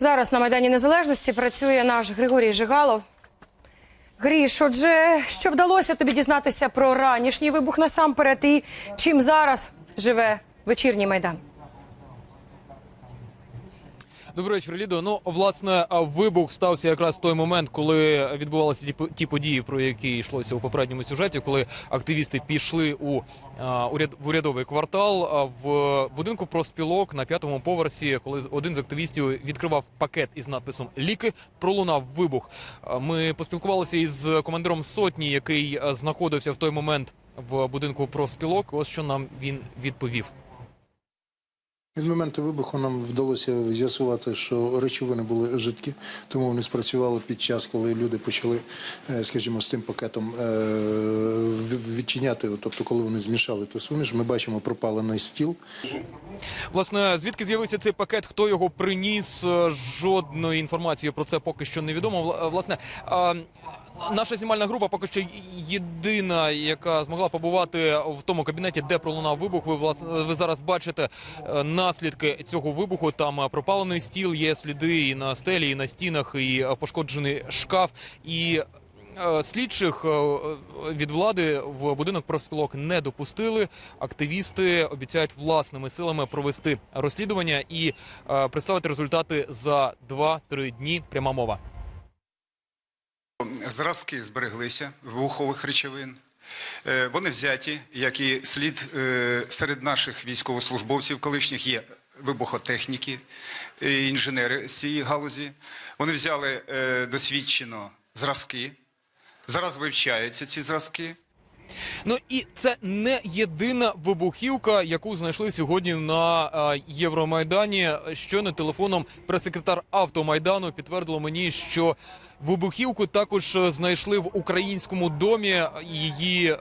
Зараз на Майдані Незалежності працює наш Григорій Жигалов. Гріш, отже, що вдалося тобі дізнатися про ранішній вибух насамперед і чим зараз живе вечірній майдан? Добрий вечір, Лідо. Ну, власне, вибух стався якраз в той момент, коли відбувалися ті, по- ті події, про які йшлося у попередньому сюжеті, коли активісти пішли у в урядовий квартал в будинку профспілок на п'ятому поверсі, коли один з активістів відкривав пакет із надписом Ліки, пролунав вибух. Ми поспілкувалися із командиром сотні, який знаходився в той момент в будинку профспілок. Ось що нам він відповів. Від моменту вибуху нам вдалося з'ясувати, що речовини були жидкі, тому вони спрацювали під час, коли люди почали, е, скажімо, з тим пакетом е, відчиняти. Тобто, коли вони змішали ту суміш, ми бачимо пропалений стіл. Власне, звідки з'явився цей пакет? Хто його приніс? Жодної інформації про це поки що не відомо. Вла- Власне, наша знімальна група поки що єдина, яка змогла побувати в тому кабінеті, де пролунав вибух. Ви власне ви зараз бачите е, наслідки цього вибуху. Там е, пропалений стіл, є сліди і на стелі, і на стінах, і е, пошкоджений шкаф. І Слідчих від влади в будинок профспілок не допустили. Активісти обіцяють власними силами провести розслідування і представити результати за 2-3 дні. Пряма мова. Зразки збереглися вибухових речовин. Е, Вони взяті, як і слід е, серед наших військовослужбовців колишніх є вибухотехніки, е, інженери з цієї галузі. Вони взяли досвідчено зразки. Зараз вивчаються ці зразки. Ну і це не єдина вибухівка, яку знайшли сьогодні на е, Євромайдані. Щойно телефоном прес-секретар автомайдану підтвердило мені, що вибухівку також е, знайшли в українському домі. Її е,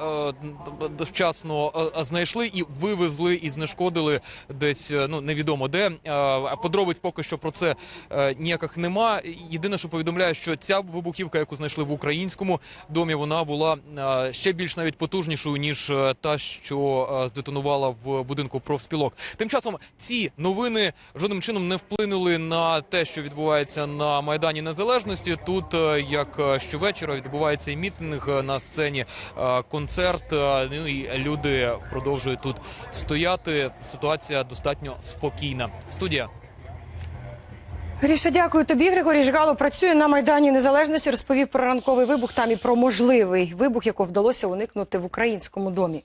вчасно е, знайшли і вивезли і знешкодили десь е, ну невідомо де. Е, Подробиць поки що про це е, ніяких нема. Єдине, що повідомляє, що ця вибухівка, яку знайшли в українському домі, вона була е, ще більш навіть потужнішою ніж е, та, що е, здетонувала в будинку профспілок. Тим часом ці новини жодним чином не вплинули на те, що відбувається на майдані Незалежності. Тут е, як щовечора відбувається і мітинг на сцені, концерт. Ну і люди продовжують тут стояти. Ситуація достатньо спокійна. Студія. Гріша, дякую тобі. Григорій Жгало працює на Майдані Незалежності. Розповів про ранковий вибух там і про можливий вибух, якого вдалося уникнути в українському домі.